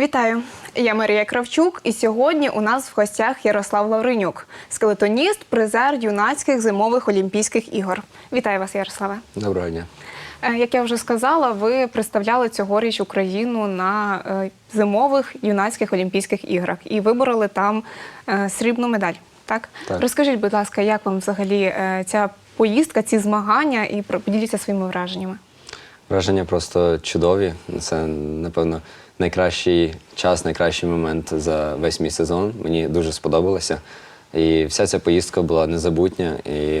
Вітаю! Я Марія Кравчук, і сьогодні у нас в гостях Ярослав Лавренюк, скелетоніст, призер юнацьких зимових Олімпійських ігор. Вітаю вас, Ярославе. Доброго дня. Е, Як я вже сказала, ви представляли цьогоріч Україну на е, зимових юнацьких Олімпійських іграх і вибороли там е, срібну медаль. Так? Так. розкажіть, будь ласка, як вам взагалі ця поїздка, ці змагання, і поділіться своїми враженнями. Враження просто чудові. Це, напевно, найкращий час, найкращий момент за весь мій сезон. Мені дуже сподобалося. І вся ця поїздка була незабутня, і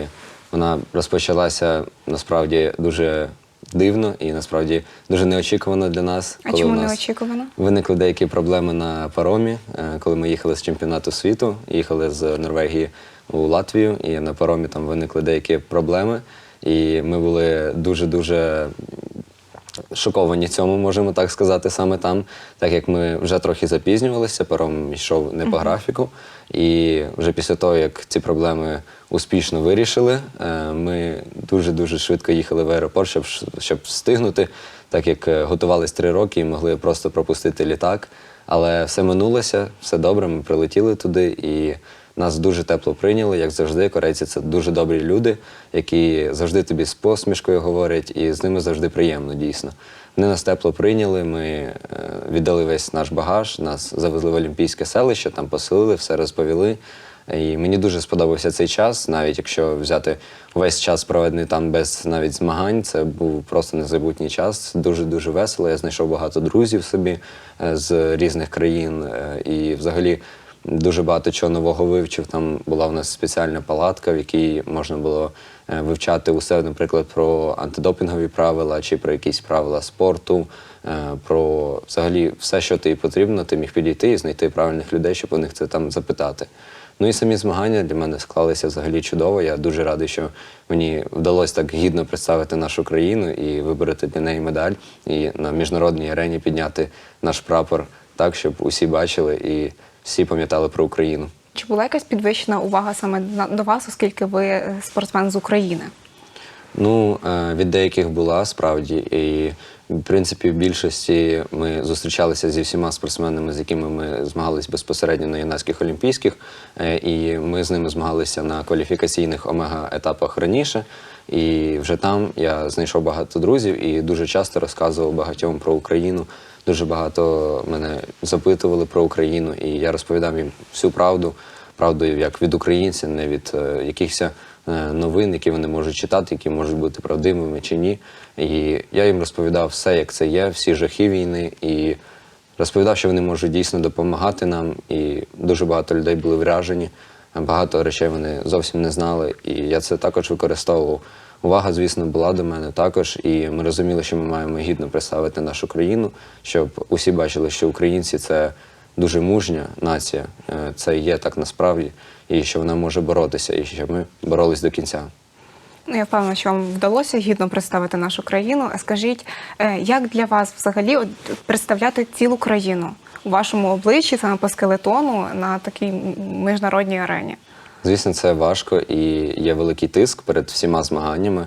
вона розпочалася насправді дуже дивно і насправді дуже неочікувано для нас. А коли чому нас неочікувано? Виникли деякі проблеми на паромі, е, коли ми їхали з чемпіонату світу, їхали з Норвегії у Латвію, і на паромі там виникли деякі проблеми. І ми були дуже-дуже шоковані цьому, можемо так сказати, саме там, так як ми вже трохи запізнювалися, паром йшов не по графіку. І вже після того, як ці проблеми успішно вирішили, е, ми дуже-дуже швидко їхали в аеропорт, щоб, щоб встигнути, так як е, готувались три роки і могли просто пропустити літак. Але все минулося, все добре, ми прилетіли туди і нас дуже тепло прийняли, як завжди. Корейці це дуже добрі люди, які завжди тобі з посмішкою говорять, і з ними завжди приємно, дійсно. Вони нас тепло прийняли. Ми е, віддали весь наш багаж, нас завезли в Олімпійське селище, там поселили, все розповіли. І мені дуже сподобався цей час, навіть якщо взяти весь час проведений там без навіть змагань, це був просто незабутній час. Дуже дуже весело. Я знайшов багато друзів собі е, з різних країн е, і взагалі. Дуже багато чого нового вивчив. Там була в нас спеціальна палатка, в якій можна було е, вивчати усе, наприклад, про антидопінгові правила чи про якісь правила спорту, е, про взагалі все, що тобі потрібно, ти міг підійти і знайти правильних людей, щоб у них це там запитати. Ну і самі змагання для мене склалися взагалі чудово. Я дуже радий, що мені вдалося так гідно представити нашу країну і вибороти для неї медаль, і на міжнародній арені підняти наш прапор так, щоб усі бачили і всі пам'ятали про Україну. Чи була якась підвищена увага саме до вас, оскільки ви е, спортсмен з України? Ну, е, від деяких була справді. І в принципі, в більшості ми зустрічалися зі всіма спортсменами, з якими ми змагались безпосередньо на юнацьких олімпійських. Е, І ми з ними змагалися на кваліфікаційних омега-етапах раніше. І вже там я знайшов багато друзів і дуже часто розказував багатьом про Україну. Дуже багато мене запитували про Україну, і я розповідав їм всю правду, правду як від українців, не від е, якихось е, новин, які вони можуть читати, які можуть бути правдивими чи ні. І я їм розповідав все, як це є, всі жахи війни, і розповідав, що вони можуть дійсно допомагати нам. І дуже багато людей були вражені. Багато речей вони зовсім не знали, і я це також використовував. Увага, звісно, була до мене також, і ми розуміли, що ми маємо гідно представити нашу країну, щоб усі бачили, що українці це дуже мужня нація, е, це є так насправді, і що вона може боротися, і що ми боролись до кінця. Ну, я впевнена, що вам вдалося гідно представити нашу країну. А скажіть, е, як для вас взагалі представляти цілу країну у вашому обличчі, саме по скелетону, на такій міжнародній арені? Звісно, це важко і є великий тиск перед всіма змаганнями,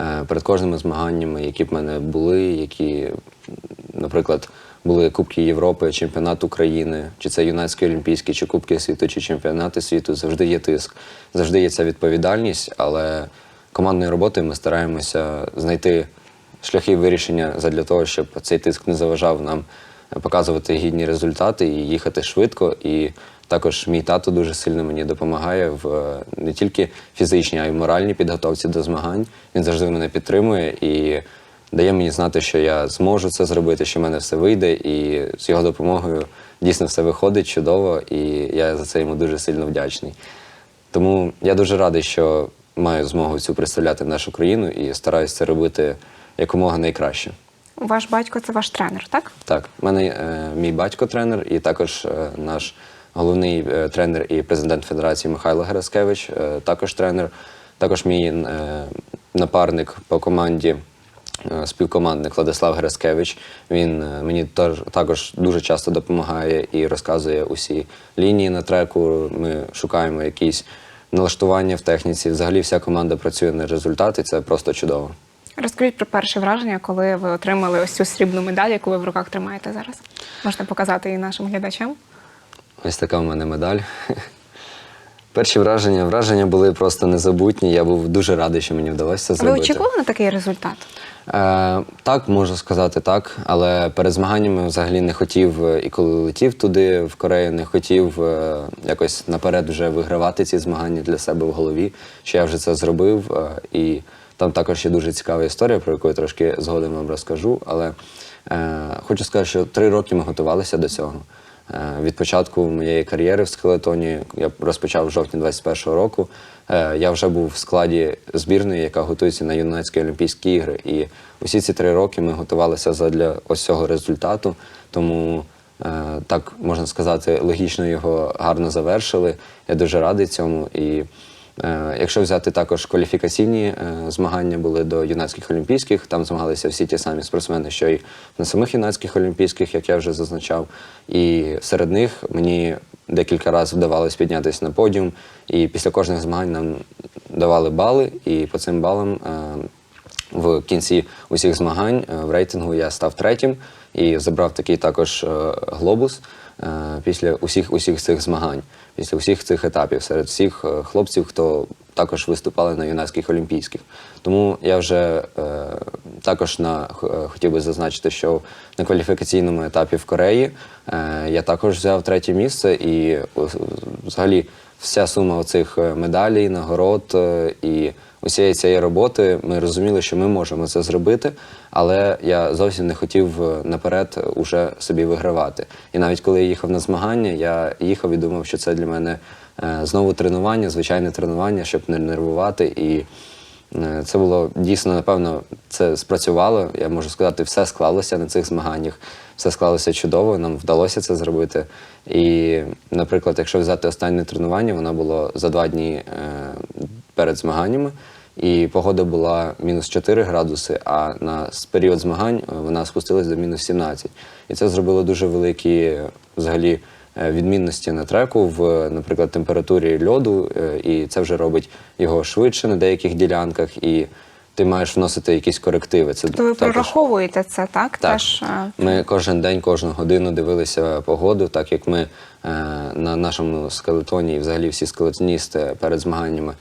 е, перед кожними змаганнями, які б мене були, які, наприклад, були Кубки Європи, чемпіонат України, чи це юнацькі олімпійські, чи Кубки світу, чи чемпіонати світу, завжди є тиск, завжди є ця відповідальність, але командною роботою ми стараємося знайти шляхи вирішення задля того, щоб цей тиск не заважав нам показувати гідні результати і їхати швидко. І також мій тато дуже сильно мені допомагає в е, не тільки фізичній, а й моральній підготовці до змагань. Він завжди мене підтримує і дає мені знати, що я зможу це зробити, що в мене все вийде, і з його допомогою дійсно все виходить чудово, і я за це йому дуже сильно вдячний. Тому я дуже радий, що маю змогу цю представляти нашу країну і стараюся це робити якомога найкраще. Ваш батько це ваш тренер, так? Так, в мене е, мій батько тренер, і також е, наш головний е, тренер і президент Федерації Михайло Гераскевич, е, також тренер. Також мій е, напарник по команді, співкомандник Владислав Гераскевич. Він мені також дуже часто допомагає і розказує усі лінії на треку. Ми шукаємо якісь налаштування в техніці. Взагалі вся команда працює на результат, і це просто чудово. Розкажіть про перше враження, коли ви отримали ось цю срібну медаль, яку ви в руках тримаєте зараз. Можете показати її нашим глядачам. Ось така в мене медаль. Перші враження, враження були просто незабутні. Я був дуже радий, що мені вдалося це Ви очікували на такий результат? Е, так, можу сказати так, але перед змаганнями взагалі не хотів, е, і коли летів туди, в Корею, не хотів е, якось наперед вже вигравати ці змагання для себе в голові, що я вже це зробив. е, і там також є дуже цікава історія, про яку я трошки згодом вам розкажу. Але хочу сказати, що три роки ми готувалися до цього. Е, Від початку моєї кар'єри в скелетоні я розпочав в жовтні 21-го року. Е, Я вже був в складі збірної, яка готується на юнацькі Олімпійські ігри. І усі ці три роки ми готувалися задля ось цього результату. Тому е, так можна сказати, логічно його гарно завершили. Я дуже радий цьому. І Е, Якщо взяти також кваліфікаційні е, змагання були до юнацьких олімпійських, там змагалися всі ті самі спортсмени, що й на самих юнацьких олімпійських, як я вже зазначав. І серед них мені декілька разів вдавалось піднятися на подіум. І після кожних змагань нам давали бали, і по цим балам е, в кінці усіх змагань е, в рейтингу я став третім і забрав такий також е, глобус е, після усіх усіх цих змагань, після усіх цих етапів серед всіх е, хлопців, хто також виступали на юнацьких олімпійських. Тому я вже е, також на е, хотів би зазначити, що на кваліфікаційному етапі в Кореї е, я також взяв третє місце, і е, взагалі вся сума оцих е, медалей, нагород е, і усієї цієї роботи ми розуміли, що ми можемо це зробити, але я зовсім не хотів е, наперед уже собі вигравати. І навіть коли я їхав на змагання, я їхав і думав, що це для мене е, знову тренування, звичайне тренування, щоб не нервувати. І е, це було дійсно, напевно, це спрацювало. Я можу сказати, все склалося на цих змаганнях. Все склалося чудово, нам вдалося це зробити. І, наприклад, якщо взяти останнє тренування, воно було за два дні перед змаганнями, і погода була мінус 4 градуси, а на період змагань е, вона спустилась до мінус 17. І це зробило дуже великі е, взагалі е, відмінності на треку в, наприклад, температурі льоду, і це вже робить його швидше на деяких ділянках, і ти маєш вносити якісь корективи. Це То ви також- прораховуєте це, так? так. Теж, Ми кожен день, кожну годину дивилися погоду, так як ми е, на нашому скелетоні і взагалі всі скелетоністи перед змаганнями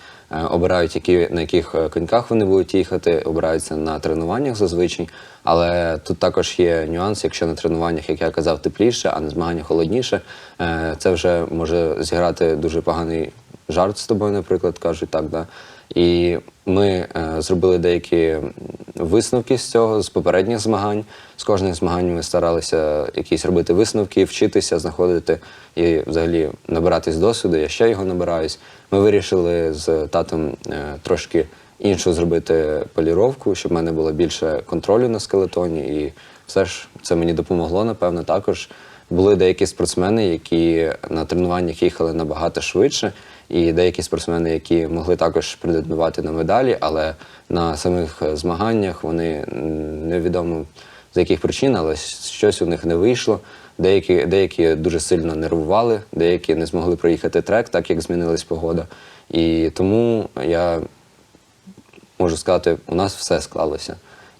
обирають, які, на яких е, коньках вони будуть їхати, обираються на тренуваннях зазвичай. Але тут також є нюанс, якщо на тренуваннях, як я казав, тепліше, а на змаганнях холодніше, е, це вже може зіграти дуже поганий жарт з тобою, наприклад, кажуть так. Да? І ми е, зробили деякі висновки з цього з попередніх змагань. З кожних змагань ми старалися якісь робити висновки, вчитися, знаходити і взагалі набиратись досвіду. Я ще його набираюсь. Ми вирішили з татом е, трошки іншу зробити поліровку, щоб в мене було більше контролю на скелетоні. І все ж це мені допомогло, напевно, також. Були деякі спортсмени, які на тренуваннях їхали набагато швидше, і деякі спортсмени, які могли також претендувати на медалі, але на самих е, змаганнях вони невідомо з яких причин, але щось у них не вийшло. Деякі, деякі дуже сильно нервували, деякі не змогли проїхати трек, так як змінилась погода. І тому я можу сказати, у нас все склалося.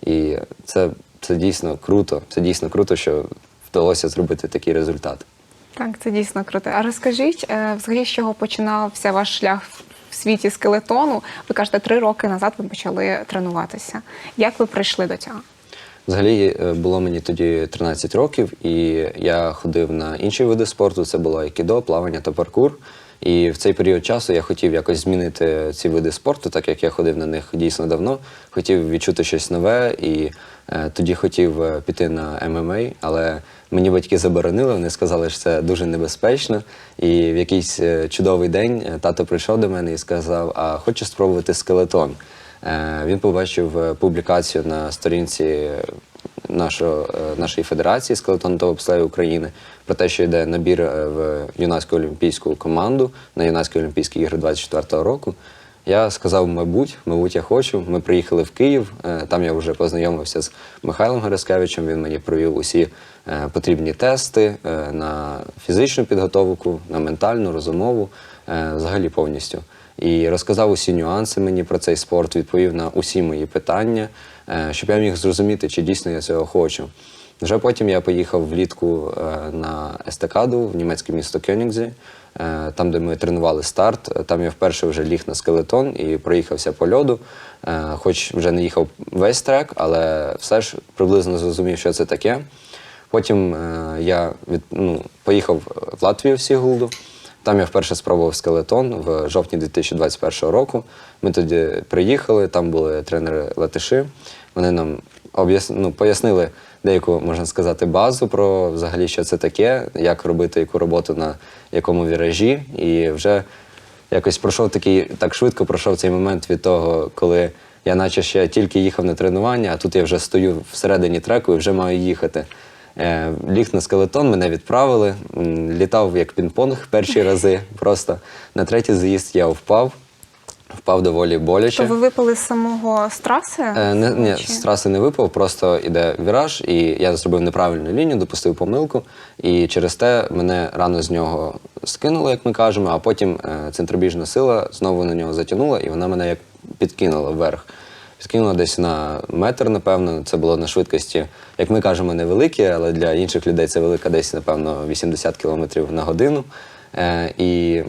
І це, це дійсно круто. Це дійсно круто, що вдалося зробити такий результат. Так, це дійсно круто. А розкажіть, е, взагалі, з чого починався ваш шлях в світі скелетону? Ви кажете, три роки назад ви почали тренуватися. Як ви прийшли до цього? Взагалі е, було мені тоді 13 років, і я ходив на інші види спорту. Це було айкідо, плавання та паркур. І в цей період часу я хотів якось змінити ці види спорту, так як я ходив на них дійсно давно. Хотів відчути щось нове, і е, тоді хотів е, піти на ММА, але мені батьки заборонили. Вони сказали, що це дуже небезпечно. І в якийсь е, чудовий день е, тато прийшов до мене і сказав: А хочеш спробувати скелетон? Е, Він побачив публікацію на сторінці нашого, нашої федерації скелетон та бобслею України про те, що йде набір в юнацьку олімпійську команду на юнацькі олімпійські ігри 24-го року. Я сказав, мабуть, мабуть, я хочу. Ми приїхали в Київ. Там я вже познайомився з Михайлом Гераскевичем. Він мені провів усі потрібні тести е, на фізичну підготовку, на ментальну, розумову, е, взагалі повністю. і розказав усі нюанси мені про цей спорт, відповів на усі мої питання, е, щоб я міг зрозуміти, чи дійсно я цього хочу. Вже потім я поїхав влітку е, на естакаду в німецьке місто Кьонігзі, е, там, де ми тренували старт. Е, Там я вперше вже ліг на скелетон і проїхався по льоду. Е, Хоч вже не їхав весь трек, але все ж приблизно зрозумів, що це таке. Потім е, я від, ну, поїхав в Латвію в Сігулду. Там я вперше спробував скелетон в жовтні 2021 року. Ми тоді приїхали, там були тренери латиші. Вони нам ну, пояснили деяку, можна сказати, базу про взагалі, що це таке, як робити яку роботу на якому віражі. І вже якось пройшов такий, так швидко пройшов цей момент від того, коли я наче ще тільки їхав на тренування, а тут я вже стою всередині треку і вже маю їхати. Е, Ліг на скелетон, мене відправили. Літав як пінг-понг перші рази. Просто на третій заїзд я впав, впав доволі боляче. То ви випали з самого з траси? Е, не, ні, з траси не випав, просто йде віраж, і я зробив неправильну лінію, допустив помилку, і через те мене рано з нього скинуло, як ми кажемо, а потім е, центробіжна сила знову на нього затягнула, і вона мене як підкинула вверх. Підкинула десь на метр, напевно. Це було на швидкості, як ми кажемо, невеликі, але для інших людей це велика десь, напевно, 80 км на годину. Е, і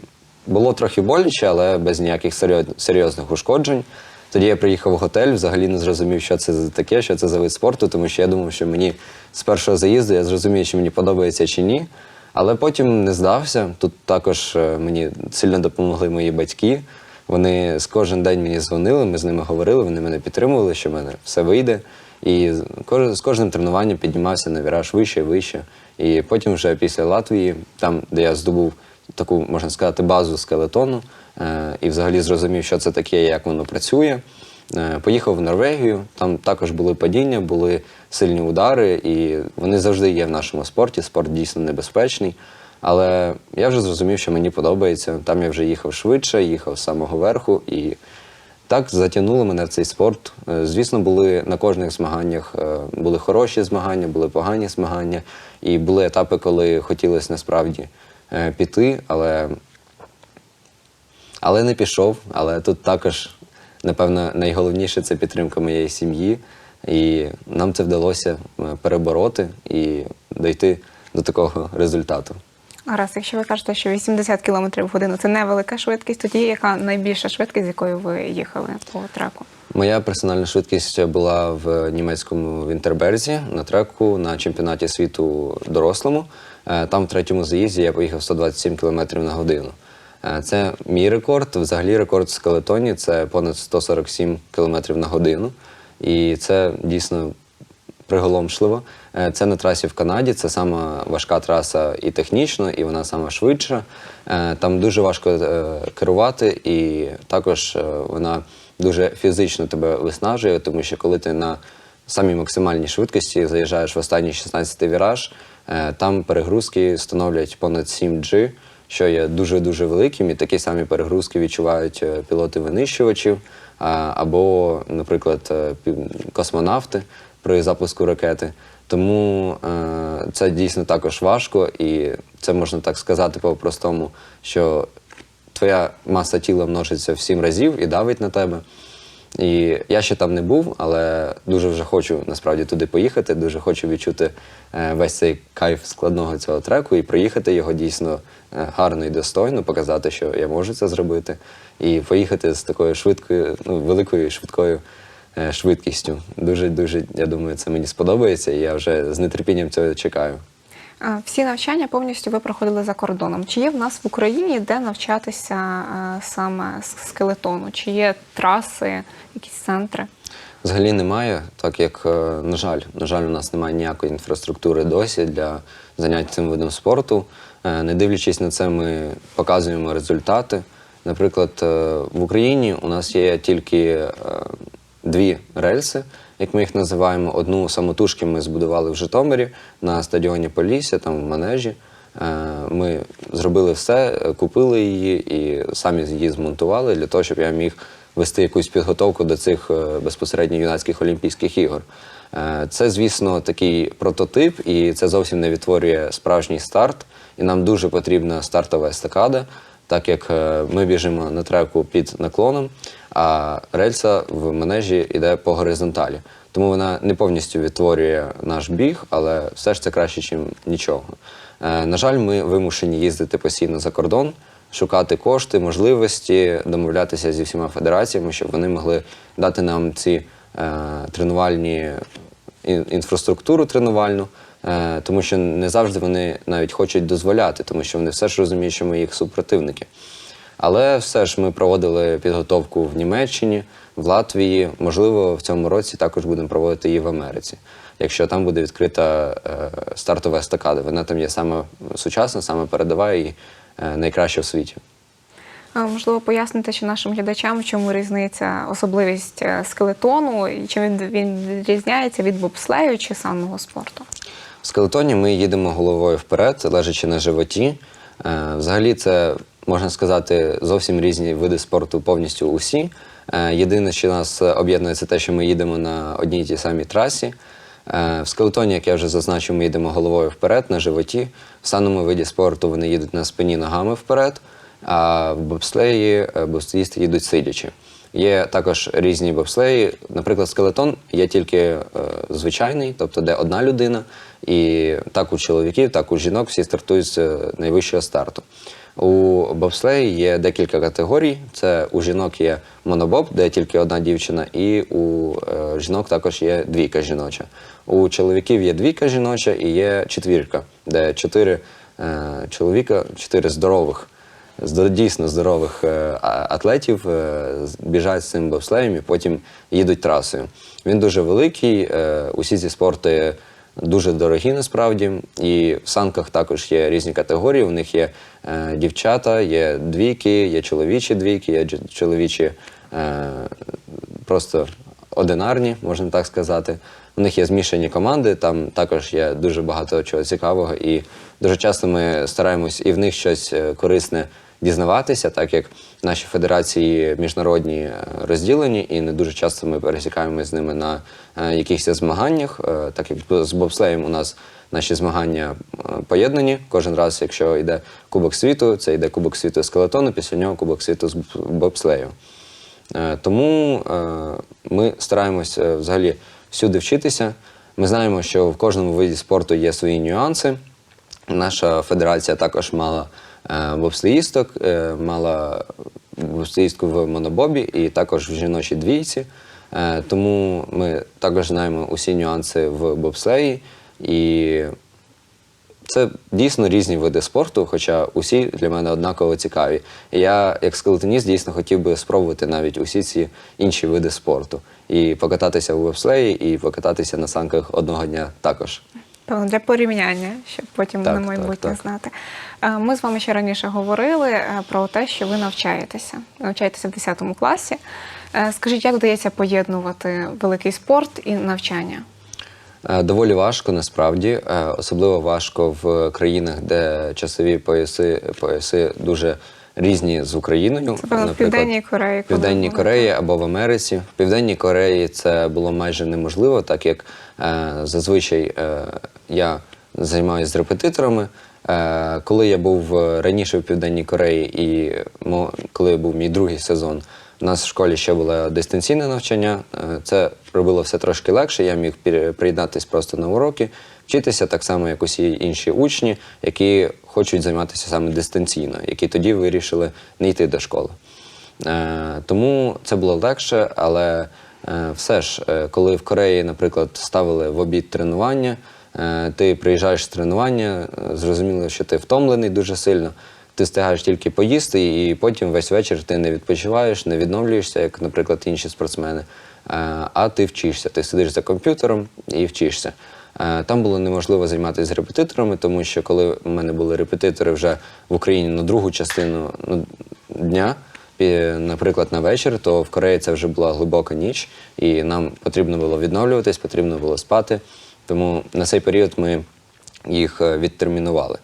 було трохи боляче, але без ніяких серйозних ушкоджень. Тоді я приїхав в готель, взагалі не зрозумів, що це за таке, що це за вид спорту, тому що я думав, що мені з першого заїзду я зрозумію, чи мені подобається чи ні. Але потім не здався. Тут також е, мені сильно допомогли мої батьки. Вони з кожен день мені дзвонили, ми з ними говорили, вони мене підтримували, що в мене все вийде. І з кожним тренуванням піднімався на віраж вище і вище. І потім, вже після Латвії, там, де я здобув таку, можна сказати, базу скелетону, е, і взагалі зрозумів, що це таке, як воно працює. Е, Поїхав в Норвегію, там також були падіння, були сильні удари, і вони завжди є в нашому спорті. Спорт дійсно небезпечний. Але я вже зрозумів, що мені подобається. Там я вже їхав швидше, їхав з самого верху, і так затягнуло мене в цей спорт. Е, Звісно, були на кожних змаганнях е, були хороші змагання, були погані змагання, і були етапи, коли хотілося насправді е, піти, але але не пішов. Але тут також, напевно, найголовніше це підтримка моєї сім'ї. І нам це вдалося перебороти і дойти до такого результату. Гаразд, якщо ви кажете, що 80 км в годину це невелика швидкість, тоді яка найбільша швидкість, з якою ви їхали по треку? Моя персональна швидкість була в німецькому Вінтерберзі на треку на чемпіонаті світу дорослому. Е, Там в третьому заїзді я поїхав 127 км на годину. Е, Це мій рекорд. Взагалі рекорд в скелетоні це понад 147 км на годину. І це дійсно приголомшливо. Е, Це на трасі в Канаді. Це сама важка траса і технічно, і вона сама швидша. Е, Там дуже важко е, керувати, і також вона дуже фізично тебе виснажує, тому що коли ти на самій максимальній швидкості заїжджаєш в останній 16-й віраж, там перегрузки становлять понад 7G, що є дуже-дуже великим, і такі самі перегрузки відчувають пілоти винищувачів або, наприклад, космонавти при запуску ракети. Тому е, це дійсно також важко, і це можна так сказати по-простому, що твоя маса тіла множиться в сім разів і давить на тебе. І я ще там не був, але дуже вже хочу насправді туди поїхати. Дуже хочу відчути е, весь цей кайф складного цього треку і проїхати його дійсно е, гарно і достойно, показати, що я можу це зробити, і поїхати з такою швидкою, ну великою швидкою швидкістю. Дуже дуже я думаю, це мені сподобається, і я вже з нетерпінням цього чекаю. Всі навчання повністю ви проходили за кордоном. Чи є в нас в Україні де навчатися е, саме скелетону? Чи є траси, якісь центри? Взагалі немає, так як, е, на жаль, на жаль, у нас немає ніякої інфраструктури досі для занять цим видом спорту. Е, Не дивлячись на це, ми показуємо результати. Наприклад, е, в Україні у нас є тільки е, дві рельси, як ми їх називаємо. Одну самотужки ми збудували в Житомирі на стадіоні Полісся, там в манежі. Е, Ми зробили все, купили її і самі її змонтували для того, щоб я міг вести якусь підготовку до цих е, безпосередньо юнацьких Олімпійських ігор. Е, Це, звісно, такий прототип, і це зовсім не відтворює справжній старт. І нам дуже потрібна стартова естакада. так як ми біжимо на треку під наклоном, а рельса в манежі йде по горизонталі. Тому вона не повністю відтворює наш біг, але все ж це краще, ніж нічого. Е, На жаль, ми вимушені їздити постійно за кордон, шукати кошти, можливості, домовлятися зі всіма федераціями, щоб вони могли дати нам ці е, тренувальні інфраструктуру тренувальну, е, тому що не завжди вони навіть хочуть дозволяти, тому що вони все ж розуміють, що ми їх супротивники. Але все ж ми проводили підготовку в Німеччині, в Латвії. Можливо, в цьому році також будемо проводити її в Америці. Якщо там буде відкрита е, стартова естакада, вона там є саме сучасна, саме передова і е, найкраща в світі. Можливо, пояснити ще нашим глядачам, в чому різниця, особливість е, скелетону, і чим він, він відрізняється від бобслею чи санного спорту. В скелетоні ми їдемо головою вперед, лежачи на животі. Взагалі, це можна сказати зовсім різні види спорту, повністю усі. Е, Єдине, що нас об'єднує, це те, що ми їдемо на одній і тій самій трасі. Е, В скелетоні, як я вже зазначив, ми їдемо головою вперед, на животі. В санному виді спорту вони їдуть на спині ногами вперед, а в бобслеї е, бобслеїсти їдуть сидячи. Є також різні бобслеї. Наприклад, скелетон є тільки е, звичайний, тобто де одна людина, і так у чоловіків, так у жінок всі стартують з найвищого старту. У бобслеї є декілька категорій. Це у жінок є монобоб, де тільки одна дівчина, і у е, жінок також є двійка жіноча. У чоловіків є двійка жіноча і є четвірка, де чотири е, чоловіка, чотири здорових здо- дійсно здорових е, атлетів е, біжать з цим бобслеєм і потім їдуть трасою. Він дуже великий, е, усі ці спорти дуже дорогі насправді. І в санках також є різні категорії. У них є е, дівчата, є двійки, є чоловічі двійки, є чоловічі е, просто одинарні, можна так сказати. У них є змішані команди, там також є дуже багато чого цікавого, і дуже часто ми стараємось і в них щось е, корисне дізнаватися, так як наші федерації міжнародні е, розділені, і не дуже часто ми пересікаємося з ними на е, якихось змаганнях, Е, так як з бобслеєм у нас наші змагання поєднані. Кожен раз, якщо йде Кубок світу, це йде Кубок світу з скелетону, після нього Кубок світу з бобслею. Тому ми стараємось е, взагалі всюди вчитися. Ми знаємо, що в кожному виді спорту є свої нюанси. Наша федерація також мала бобслеїсток, е, мала бобслеїстку в монобобі і також в жіночій двійці. Е, Тому ми також знаємо усі нюанси в бобслеї. І це дійсно різні види спорту, хоча усі для мене однаково цікаві. І я, як скелетоніст, дійсно хотів би спробувати навіть усі ці інші види спорту. І покататися у вебслеї, і покататися на санках одного дня також. Певно, для порівняння, щоб потім Так, на так, майбутнє так. знати. Ми з вами ще раніше говорили е, про те, що ви навчаєтеся. Навчаєтеся в 10 класі. Е, Скажіть, як вдається поєднувати великий спорт і навчання? Е, Доволі важко насправді, особливо важко в країнах, де часові пояси, пояси дуже різні з Україною. Це, в Південній Кореї, В Південній Кореї або в Америці. В Південній Кореї це було майже неможливо, так як зазвичай я займаюся з репетиторами. Е, коли я був е, раніше в Південній Кореї і коли був мій другий сезон, у нас в школі ще було дистанційне навчання. Е, Це робило все трошки легше. Я міг приєднатись просто на уроки, вчитися так само, як усі інші учні, які хочуть займатися саме дистанційно, які тоді вирішили не йти до школи. Тому це було легше, але все ж, коли в Кореї, наприклад, ставили в обід тренування, ти приїжджаєш з тренування, е, зрозуміло, що ти втомлений дуже сильно. Ти встигаєш тільки поїсти, і потім весь вечір ти не відпочиваєш, не відновлюєшся, як, наприклад, інші спортсмени. Е, А ти вчишся. Ти сидиш за комп'ютером і вчишся. Е, Там було неможливо займатися з репетиторами, тому що коли в мене були репетитори вже в Україні на другу частину ну, дня, наприклад, на вечір, то в Кореї це вже була глибока ніч, і нам потрібно було відновлюватись, потрібно було спати. Тому на цей період ми їх е, відтермінували.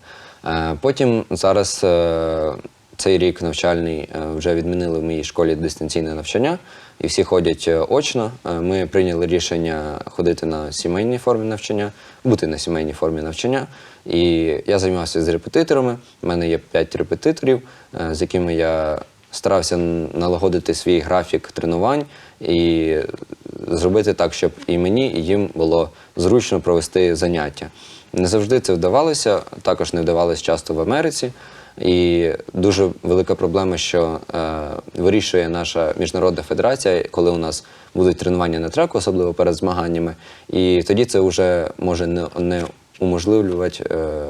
Е, Потім зараз е, цей рік навчальний вже відмінили в моїй школі дистанційне навчання. і всі ходять очно. Ми прийняли рішення ходити на сімейній формі навчання, бути на сімейній формі навчання. І я займався з репетиторами. У мене є п'ять репетиторів, з якими я старався налагодити свій графік тренувань і зробити так, щоб і мені, і їм було зручно провести заняття. Не завжди це вдавалося, також не вдавалося часто в Америці. І дуже велика проблема, що е, вирішує наша міжнародна федерація, коли у нас будуть тренування на треку, особливо перед змаганнями. І тоді це вже може не, не уможливлювати е,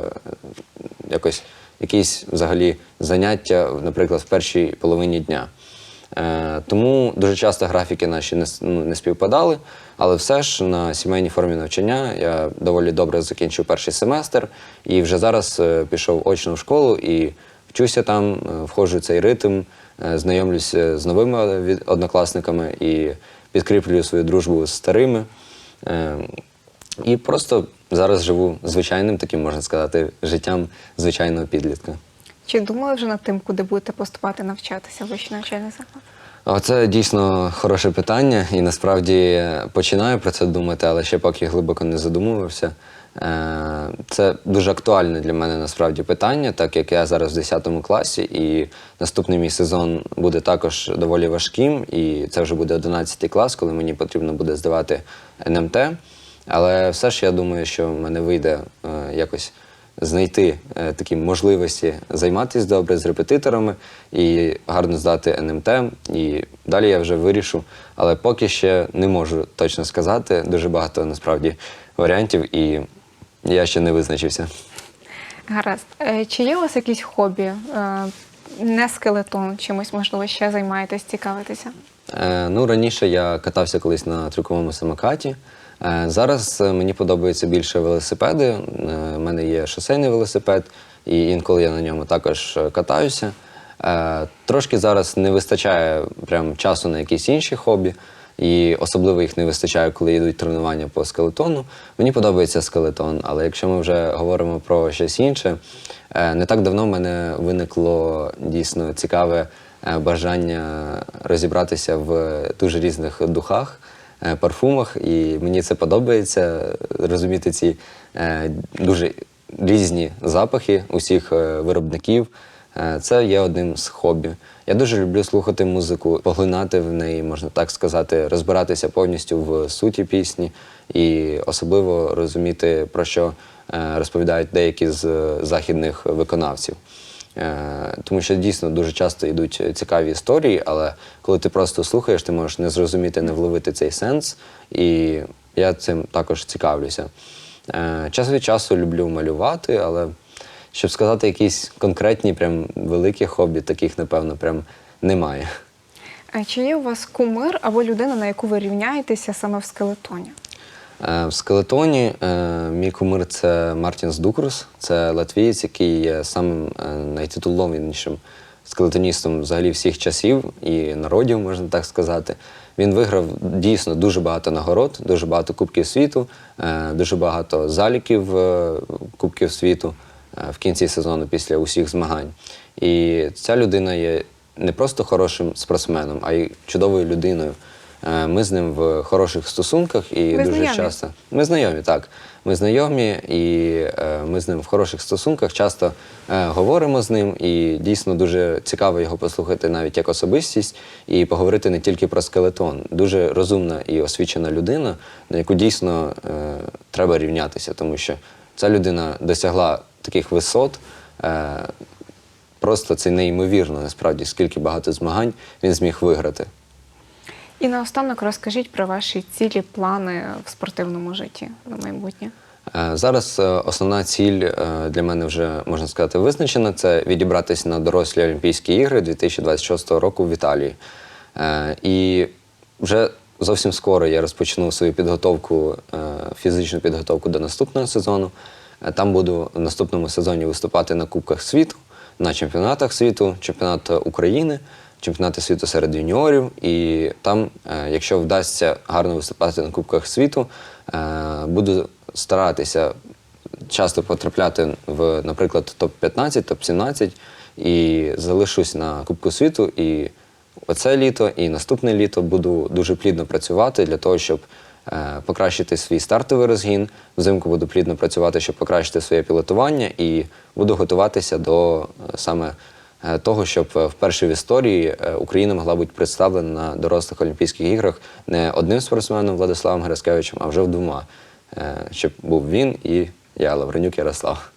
якось якісь взагалі заняття, наприклад, в першій половині дня. Е, тому дуже часто графіки наші не, ну, не співпадали, але все ж на сімейній формі навчання я доволі добре закінчив перший семестр і вже зараз е, пішов очно в школу і вчуся там, е, входжу в цей ритм, е, знайомлюся з новими від- однокласниками і підкріплюю свою дружбу з старими. Е, і просто зараз живу звичайним таким, можна сказати, життям звичайного підлітка. Чи думали вже над тим, куди будете поступати навчатися в вищий навчальний заклад? Оце дійсно хороше питання, і насправді починаю про це думати, але ще поки глибоко не задумувався. Е, Це дуже актуальне для мене насправді питання, так як я зараз в 10 класі, і наступний мій сезон буде також доволі важким, і це вже буде 11 клас, коли мені потрібно буде здавати НМТ. Але все ж я думаю, що в мене вийде е, якось знайти е, такі можливості займатися добре з репетиторами і гарно здати НМТ. І далі я вже вирішу. Але поки ще не можу точно сказати. Дуже багато насправді варіантів, і я ще не визначився. Гаразд. Е, Чи є у вас якісь хобі? Не скелетон, чимось, можливо, ще займаєтесь, цікавитеся? Е, ну, раніше я катався колись на трюковому самокаті. Е, зараз е, мені подобаються більше велосипеди. Е, У мене є шосейний велосипед, і інколи я на ньому також е, катаюся. Е, трошки зараз не вистачає прям часу на якісь інші хобі, і особливо їх не вистачає, коли йдуть тренування по скелетону. Мені подобається скелетон, але якщо ми вже говоримо про щось інше, е, не так давно в мене виникло дійсно цікаве е, бажання розібратися в дуже різних духах, е, парфумах, і мені це подобається розуміти ці е, дуже різні запахи усіх е, виробників. Е, Це є одним з хобі. Я дуже люблю слухати музику, поглинати в неї, можна так сказати, розбиратися повністю в суті пісні і особливо розуміти, про що е, розповідають деякі з е, західних виконавців. Е, Тому що дійсно дуже часто йдуть цікаві історії, але коли ти просто слухаєш, ти можеш не зрозуміти, не вловити цей сенс. І я цим також цікавлюся. Е, Час від часу люблю малювати, але щоб сказати якісь конкретні, прям великі хобі, таких, напевно, прям немає. Е, Чи є у вас кумир або людина, на яку ви рівняєтеся саме в скелетоні? Е, В скелетоні е, мій кумир це Мартінс Дукрус, це латвієць, який є самим е, найтитулованішим скелетоністом взагалі всіх часів і народів, можна так сказати. Він виграв дійсно дуже багато нагород, дуже багато кубків світу, дуже багато заліків кубків світу в кінці сезону після усіх змагань. І ця людина є не просто хорошим спортсменом, а й чудовою людиною. Е, Ми з ним в хороших стосунках і Ви дуже знайомі? часто. Ми знайомі, так. Ми знайомі, і е, ми з ним в хороших стосунках часто е, говоримо з ним, і дійсно дуже цікаво його послухати навіть як особистість і поговорити не тільки про скелетон. Дуже розумна і освічена людина, на яку дійсно е, треба рівнятися, тому що ця людина досягла таких висот. Е, просто це неймовірно, насправді, скільки багато змагань він зміг виграти. І наостанок розкажіть про ваші цілі, плани в спортивному житті на майбутнє. Е, Зараз е, основна ціль е, для мене вже можна сказати визначена. Це відібратися на дорослі Олімпійські ігри 2026 року в Італії. І вже зовсім скоро я розпочну свою підготовку, фізичну підготовку до наступного сезону. Там буду в наступному сезоні виступати на Кубках світу, на чемпіонатах світу, чемпіонат України, чемпіонати світу серед юніорів. І там, е, якщо вдасться гарно виступати на Кубках світу, е, буду старатися часто потрапляти в, наприклад, топ-15, топ-17 і залишусь на Кубку світу і оце літо і наступне літо буду дуже плідно працювати для того, щоб е, покращити свій стартовий розгін. Взимку буду плідно працювати, щоб покращити своє пілотування, і буду готуватися до саме того, щоб е, вперше в історії е, Україна могла бути представлена на дорослих Олімпійських іграх не одним спортсменом Владиславом Гераскевичем, а вже вдома. Е, Щоб був він і я, Лавренюк Ярослав.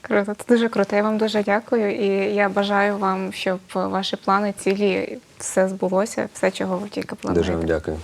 Круто, це дуже круто. Я вам дуже дякую. І я бажаю вам, щоб ваші плани, цілі, все збулося, все, чого ви тільки плануєте. Дуже вам дякую.